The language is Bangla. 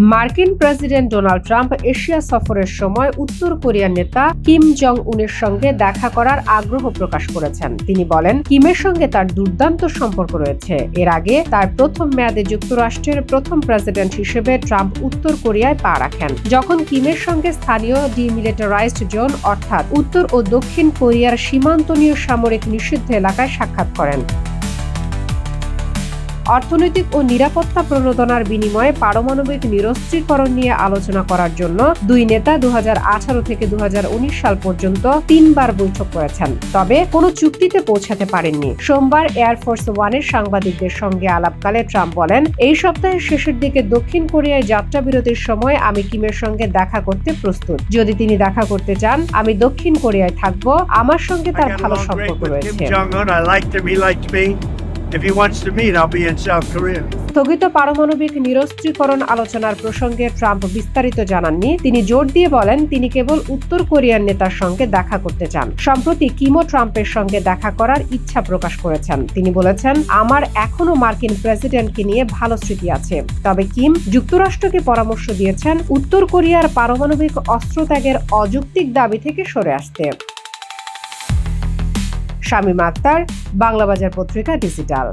মার্কিন প্রেসিডেন্ট ডোনাল্ড ট্রাম্প এশিয়া সফরের সময় উত্তর কোরিয়ার নেতা কিম জং উনের সঙ্গে দেখা করার আগ্রহ প্রকাশ করেছেন। তিনি বলেন, কিমের সঙ্গে তার দুর্দান্ত সম্পর্ক রয়েছে। এর আগে তার প্রথম মেয়াদে যুক্তরাষ্ট্রের প্রথম প্রেসিডেন্ট হিসেবে ট্রাম্প উত্তর কোরিয়ায় পা রাখেন। যখন কিমের সঙ্গে স্থানীয় ডিমিলিটারাইজড জোন, অর্থাৎ উত্তর ও দক্ষিণ কোরিয়ার সীমান্তনীয় সামরিক নিষিদ্ধ এলাকায় সাক্ষাৎ করেন। অর্থনৈতিক ও নিরাপত্তা প্রণোদনার বিনিময়ে পারমাণবিক নিরস্ত্রীকরণ নিয়ে আলোচনা করার জন্য দুই নেতা দু থেকে দু সাল পর্যন্ত তিনবার বৈঠক করেছেন। তবে কোনো চুক্তিতে পৌঁছাতে পারেননি। সোমবার এয়ারফোর্স ওয়ানের সাংবাদিকদের সঙ্গে আলাপকালে ট্রাম্প বলেন, এই সপ্তাহের শেষের দিকে দক্ষিণ কোরিয়ায় যাত্রা বিরতির সময় আমি কিমের সঙ্গে দেখা করতে প্রস্তুত। যদি তিনি দেখা করতে চান, আমি দক্ষিণ কোরিয়ায় থাকব। আমার সঙ্গে তার ভালো সম্পর্ক রয়েছে। If he wants to meet, I'll be in South Korea. স্থগিত পারমাণবিক নিরস্ত্রীকরণ আলোচনার প্রসঙ্গে ট্রাম্প বিস্তারিত জানাননি। তিনি জোর দিয়ে বলেন তিনি কেবল উত্তর কোরিয়ার নেতার সঙ্গে দেখা করতে চান। সম্প্রতি কিমো ট্রাম্পের সঙ্গে দেখা করার ইচ্ছা প্রকাশ করেছেন। তিনি বলেছেন আমার এখনও মার্কিন প্রেসিডেন্টকে নিয়ে ভালো স্মৃতি আছে। তবে কিম যুক্তরাষ্ট্রকে পরামর্শ দিয়েছেন উত্তর কোরিয়ার পারমাণবিক অস্ত্র ত্যাগের অযৌক্তিক দাবি থেকে সরে আসতে। শামীম আক্তার বাংলা বাজার পত্রিকা ডিজিটাল।